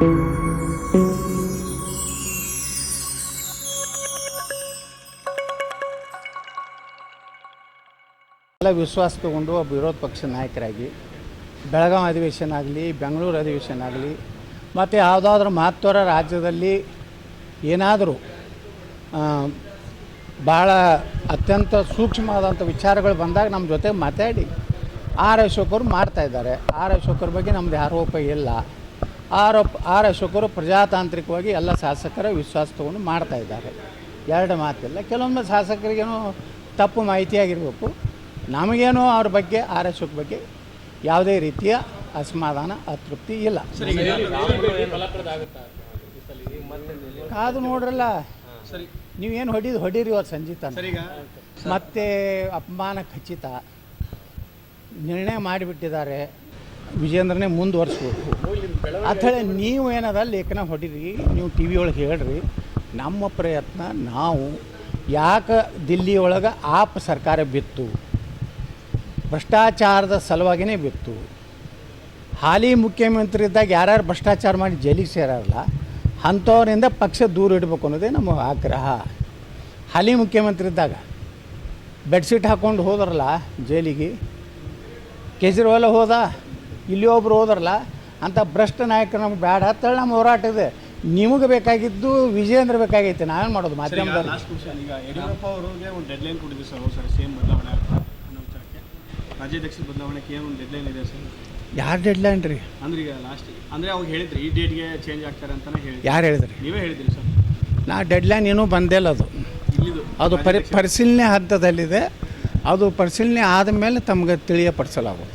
ಎಲ್ಲ ವಿಶ್ವಾಸ ತಗೊಂಡು ಒಬ್ಬ ವಿರೋಧ ಪಕ್ಷ ನಾಯಕರಾಗಿ ಬೆಳಗಾವಿ ಅಧಿವೇಶನ ಆಗಲಿ, ಬೆಂಗಳೂರು ಅಧಿವೇಶನ ಆಗಲಿ, ಮತ್ತು ಯಾವುದಾದ್ರೂ ಮಹತ್ವರ ರಾಜ್ಯದಲ್ಲಿ ಏನಾದರೂ ಭಾಳ ಅತ್ಯಂತ ಸೂಕ್ಷ್ಮವಾದಂಥ ವಿಚಾರಗಳು ಬಂದಾಗ ನಮ್ಮ ಜೊತೆ ಮಾತಾಡಿ. ಆರ್ ಅಶೋಕರು ಮಾಡ್ತಾಯಿದ್ದಾರೆ ಆರ್ ಅಶೋಕರ ಬಗ್ಗೆ ನಮ್ಮದು ಆರೋಪ ಇಲ್ಲ. ಆರೋಪ ಆರ್ ಅಶೋಕರು ಪ್ರಜಾತಾಂತ್ರಿಕವಾಗಿ ಎಲ್ಲ ಶಾಸಕರ ವಿಶ್ವಾಸ ತಗೊಂಡು ಮಾಡ್ತಾ ಇದ್ದಾರೆ. ಎರಡು ಮಾತಿಲ್ಲ. ಕೆಲವೊಮ್ಮೆ ಶಾಸಕರಿಗೇನೋ ತಪ್ಪು ಮಾಹಿತಿಯಾಗಿರಬೇಕು. ನಮಗೇನೋ ಅವ್ರ ಬಗ್ಗೆ ಆರ್ ಅಶೋಕ್ ಬಗ್ಗೆ ಯಾವುದೇ ರೀತಿಯ ಅಸಮಾಧಾನ ಅತೃಪ್ತಿ ಇಲ್ಲ. ಕಾದು ನೋಡ್ರಲ್ಲ ನೀವು ನೀವೇನು ಹೊಡಿದು ಹೊಡೀರಿ ಇವತ್ತು ಸಂಜಿತ ಮತ್ತೆ ಅಪಮಾನ ಖಚಿತ. ನಿರ್ಣಯ ಮಾಡಿಬಿಟ್ಟಿದ್ದಾರೆ. ವಿಜೇಂದ್ರನೇ ಮುಂದುವರಿಸ್ಬೇಕು. ಅಥಳೆ ನೀವು ಏನದ ಲೇಖನ ಹೊಡೀರಿ, ನೀವು ಟಿ ವಿ ಒಳಗೆ ಹೇಳ್ರಿ, ನಮ್ಮ ಪ್ರಯತ್ನ ನಾವು ಯಾಕೆ ದಿಲ್ಲಿ ಒಳಗೆ ಆಪ್ ಸರ್ಕಾರ ಬಿತ್ತು, ಭ್ರಷ್ಟಾಚಾರದ ಸಲುವಾಗಿಯೇ ಬಿತ್ತು. ಹಾಲಿ ಮುಖ್ಯಮಂತ್ರಿ ಇದ್ದಾಗ ಯಾರ್ಯಾರು ಭ್ರಷ್ಟಾಚಾರ ಮಾಡಿ ಜೈಲಿಗೆ ಸೇರಲ್ಲ, ಅಂಥವರಿಂದ ಪಕ್ಷ ದೂರ ಇಡಬೇಕು ಅನ್ನೋದೇ ನಮ್ಮ ಆಗ್ರಹ. ಹಾಲಿ ಮುಖ್ಯಮಂತ್ರಿ ಇದ್ದಾಗ ಬೆಡ್ಶೀಟ್ ಹಾಕ್ಕೊಂಡು ಹೋದ್ರಲ್ಲ ಜೈಲಿಗೆ, ಕೇಜ್ರಿವಾಲ ಹೋದ ಇಲ್ಲಿ ಒಬ್ರು ಹೋದ್ರಲ್ಲ ಅಂಥ ಭ್ರಷ್ಟ ನಾಯಕ ನಮ್ಗೆ ಬೇಡ ಅಂತೇಳಿ ನಮ್ಮ ಹೋರಾಟ ಇದೆ. ನಿಮಗೆ ಬೇಕಾಗಿದ್ದು ವಿಜಯೇಂದ್ರ ಬೇಕಾಗೈತೆ ನಾವೇನು ಮಾಡೋದು ಮಾಧ್ಯಮ ಈಗ ಯಡಿಯೂರಪ್ಪ ಅವರಿಗೆ ಒಂದು ಡೆಡ್ ಲೈನ್ ಕೊಟ್ಟಿದ್ದೀವಿ ಸರ್ ಸರ್ ಸೇಮ್ ಬದಲಾವಣೆ ಆಗ್ತಾ ಅನ್ನೋ ವಿಚಾರಕ್ಕೆ. ರಾಜ್ಯಾಧ್ಯಕ್ಷ ಬದಲಾವಣೆಗೆ ಏನು ಒಂದು ಡೆಡ್ ಲೈನ್ ಇದೆ ಸರ್. ಯಾರು ಡೆಡ್ಲೈನ್ ರೀ? ಅಂದ್ರೆ ಈಗ ಲಾಸ್ಟ್ ಅಂದ್ರೆ ಅವಾಗ ಹೇಳಿದ್ರಿ ಈ ಡೇಟ್ಗೆ ಚೇಂಜ್ ಆಗ್ತಾರೆ ಅಂತಾನೆ ಹೇಳಿ ಯಾರು ಹೇಳಿದ್ರಿ? ನೀವೇ ಹೇಳಿದ್ರಿ ಸರ್. ನಾ ಡೆಡ್ಲೈನ್ ಏನೂ ಬಂದೇ ಇಲ್ಲ ಅದು. ಇಲ್ಲಿದು ಅದು ಪರಿ ಪರಿಶೀಲನೆ ಹಂತದಲ್ಲಿದೆ. ಅದು ಪರಿಶೀಲನೆ ಆದಮೇಲೆ ತಮಗೆ ತಿಳಿಯಪಡಿಸಲಾಗೋದು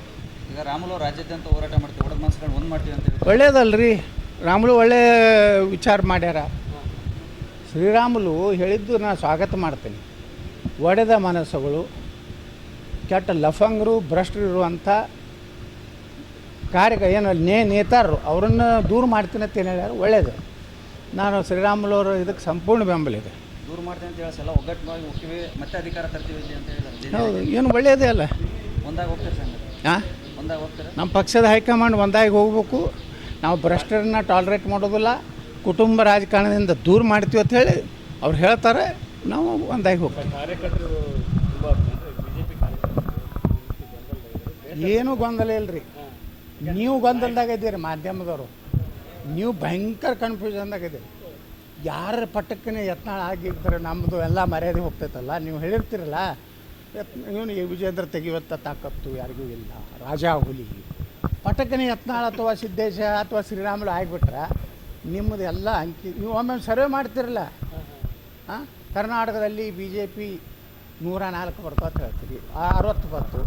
ಈಗ ರಾಮುಲು ರಾಜ್ಯಾದ್ಯಂತ ಹೋರಾಟ ಮಾಡ್ತೀವಿ ಒಡೆದ ಒಂದು ಮಾಡ್ತೀವಿ ಅಂತ ಹೇಳಿ ಒಳ್ಳೇದಲ್ರಿ. ರಾಮುಲು ಒಳ್ಳೆ ವಿಚಾರ ಮಾಡ್ಯಾರ. ಶ್ರೀರಾಮುಲು ಹೇಳಿದ್ದು ನಾನು ಸ್ವಾಗತ ಮಾಡ್ತೀನಿ. ಒಡೆದ ಮನಸ್ಸುಗಳು ಕೆಟ್ಟ ಲಫಂಗರು ಭ್ರಷ್ಟರು ಇರುವಂಥ ಕಾರ್ಯ ಏನು ನೇ ನೇತಾರರು ಅವರನ್ನು ದೂರ ಮಾಡ್ತೀನಿ ಅಂತ ಏನು ಹೇಳ್ಯಾರ? ಒಳ್ಳೇದು. ನಾನು ಶ್ರೀರಾಮುಲು ಅವರು ಇದಕ್ಕೆ ಸಂಪೂರ್ಣ ಬೆಂಬಲ ಇದೆ. ದೂರ ಮಾಡ್ತೀನಿ ಅಂತ ಹೇಳಿ ಎಲ್ಲ ಒಗ್ಗಟ್ಟವಾಗಿ ಹೋಗ್ತೀವಿ ಮತ್ತೆ ಅಧಿಕಾರ ತರ್ತೀವಿ ಇಲ್ಲಿ ಅಂತ ಹೌದು ಏನು ಒಳ್ಳೆಯದೇ ಅಲ್ಲ. ಒಂದಾಗ ಹೋಗ್ತೀರಿ ಸರ್ ಹಾಂ ನಮ್ಮ ಪಕ್ಷದ ಹೈಕಮಾಂಡ್ ಒಂದಾಗಿ ಹೋಗ್ಬೇಕು. ನಾವು ಭ್ರಷ್ಟರನ್ನ ಟಾಲ್ರೇಟ್ ಮಾಡೋದಿಲ್ಲ. ಕುಟುಂಬ ರಾಜಕಾರಣದಿಂದ ದೂರ ಮಾಡ್ತೀವಿ ಅಂತ ಹೇಳಿ ಅವ್ರು ಹೇಳ್ತಾರೆ. ನಾವು ಒಂದಾಗಿ ಹೋಗ್ತೀವಿ. ಏನೂ ಗೊಂದಲ ಇಲ್ರಿ. ನೀವು ಗೊಂದಲದಾಗ ಇದ್ದೀರಿ ಮಾಧ್ಯಮದವರು. ನೀವು ಭಯಂಕರ ಕನ್ಫ್ಯೂಷನ್ದಾಗ ಇದ್ದೀರಿ. ಯಾರ ಪಟ್ಟಕ್ಕನೆ ಯತ್ನಾಳ ಆಗಿರ್ತಾರೆ ನಮ್ಮದು ಎಲ್ಲ ಮರ್ಯಾದೆ ಹೋಗ್ತೈತಲ್ಲ. ನೀವು ಹೇಳಿರ್ತೀರಲ್ಲ. ಇವನಿಗೆ ವಿಜೇಂದ್ರ ತೆಗೆಯುವಂಥ ತಾಕತ್ತು ಯಾರಿಗೂ ಇಲ್ಲ. ರಾಜಾ ಹುಲಿ. ಪಟಕನಿ ಯತ್ನಾಳ್ ಅಥವಾ ಸಿದ್ದೇಶ ಅಥವಾ ಶ್ರೀರಾಮುಲು ಆಗಿಬಿಟ್ರೆ ನಿಮ್ಮದು ಎಲ್ಲ ಅಂಕಿ ನೀವು ಒಮ್ಮೆ ಸರ್ವೆ ಮಾಡ್ತಿರಲ್ಲ? ಹಾಂ ಕರ್ನಾಟಕದಲ್ಲಿ ಬಿ ಜೆ ಪಿ ನೂರ ನಾಲ್ಕು ಬರ್ತಾವ ಅಂತ ಹೇಳ್ತೀರಿ. ಅರವತ್ತು ಬತ್ತು.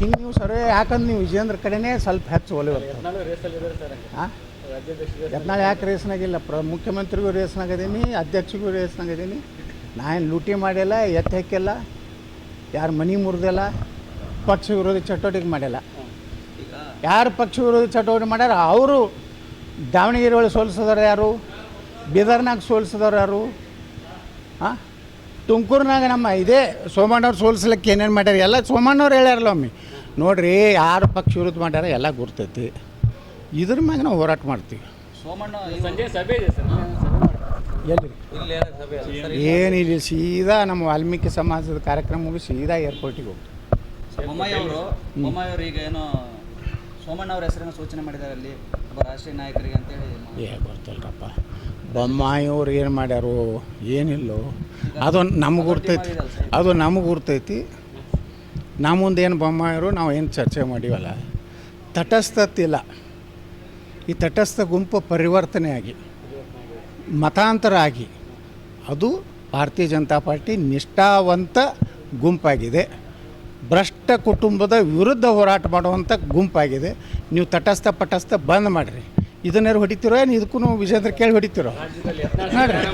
ಹಿಂಗೆ ನೀವು ಸರ್ವೆ ಯಾಕಂದ್ರೆ ನೀವು ವಿಜೇಂದ್ರ ಕಡೆನೇ ಸ್ವಲ್ಪ ಹೆಚ್ಚು ಒಲವು ಹಾಂ ಯತ್ನಾಳ್ ಯಾಕೆ ರೇಸ್ನಾಗಿಲ್ಲ ಪ್ರ ಮುಖ್ಯಮಂತ್ರಿಗೂ ರೇಸ್ನಾಗಿದ್ದೀನಿ ಅಧ್ಯಕ್ಷಗೂ ರೇಸ್ನಾಗಿದ್ದೀನಿ ನಾನು ಲೂಟಿ ಮಾಡಿಲ್ಲ ಎತ್ತ ಹಾಕಿಲ್ಲ. ಯಾರು ಮನಿ ಮುರಿದಿಲ್ಲ ಪಕ್ಷ ವಿರೋಧಿ ಚಟುವಟಿಕೆ ಮಾಡಿಲ್ಲ ಯಾರು ಪಕ್ಷ ವಿರೋಧಿ ಚಟುವಟಿಕೆ ಮಾಡ್ಯಾರ ಅವರು ದಾವಣಗೆರೆ ಒಳಗೆ ಸೋಲಿಸಿದವ್ರು ಯಾರು? ಬೀದರ್ನಾಗ ಸೋಲಿಸಿದವ್ರು ಯಾರು? ಹಾಂ ತುಮಕೂರಿನಾಗ ನಮ್ಮ ಇದೇ ಸೋಮಣ್ಣವ್ರು ಸೋಲಿಸ್ಲಿಕ್ಕೆ ಏನೇನು ಮಾಡ್ಯಾರ? ಎಲ್ಲ ಸೋಮಣ್ಣವ್ರು ಹೇಳ್ಯಾರಲ್ಲ ಒಮ್ಮೆ. ನೋಡ್ರಿ ಯಾರು ಪಕ್ಷ ವಿರೋಧ ಮಾಡ್ಯಾರ ಎಲ್ಲ ಗುರ್ತೈತಿ. ಇದ್ರ ಮ್ಯಾಗ ನಾವು ಹೋರಾಟ ಮಾಡ್ತೀವಿ. ಸೋಮಣ್ಣ ಸಂಜೆ ಸಭೆ ಇದೆ ಸರ್. ಎಲ್ಲಿ ಏನಿಲ್ಲ ಸೀದಾ ನಮ್ಮ ವಾಲ್ಮೀಕಿ ಸಮಾಜದ ಕಾರ್ಯಕ್ರಮ ಮುಗಿ ಸೀದಾ ಏರ್ಪೋರ್ಟಿಗೆ ಹೋಗ್ತೀವಿ ಬೊಮ್ಮಾಯಿ ಅವರು ಬೊಮ್ಮಾಯಿ ಅವರು ಈಗ ಏನೋ ಸೋಮಣ್ಣ ಅವ್ರ ಹೆಸರನ್ನು ಸೂಚನೆ ಮಾಡಿದ್ದಾರೆ ಅಲ್ಲಿ ಒಬ್ಬ ರಾಷ್ಟ್ರೀಯ ನಾಯಕರಿಗೆ ಅಂತೇಳಿ ಏ ಗೊತ್ತಲ್ರಪ್ಪ. ಬೊಮ್ಮಾಯಿಯವ್ರು ಏನು ಮಾಡ್ಯಾರು ಏನಿಲ್ಲೋ ಅದು ನಮ್ಗೆ ಗುರ್ತೈತಿ ಅದು ನಮಗೆ ಗುರ್ತೈತಿ. ನಮ್ಮ ಮುಂದೆ ಏನು ಬೊಮ್ಮಾಯಿರು ನಾವು ಏನು ಚರ್ಚೆ ಮಾಡೀವಲ್ಲ ತಟಸ್ಥತಿಲ್ಲ. ಈ ತಟಸ್ಥ ಗುಂಪು ಪರಿವರ್ತನೆ ಆಗಿ ಮತಾಂತರ ಆಗಿ ಅದು ಭಾರತೀಯ ಜನತಾ ಪಾರ್ಟಿ ನಿಷ್ಠಾವಂತ ಗುಂಪಾಗಿದೆ. ಭ್ರಷ್ಟ ಕುಟುಂಬದ ವಿರುದ್ಧ ಹೋರಾಟ ಮಾಡುವಂಥ ಗುಂಪಾಗಿದೆ. ನೀವು ತಟಸ್ಥ ಪಟಸ್ಥ ಬಂದ್ ಮಾಡಿರಿ. ಇದನ್ನೇ ಹೊಡಿತಿರೋ ಏನು? ಇದಕ್ಕೂ ವಿಜೇಂದ್ರ ಕೇಳಿ ಹೊಡಿತಿರೋ? ನೋಡ್ರಿ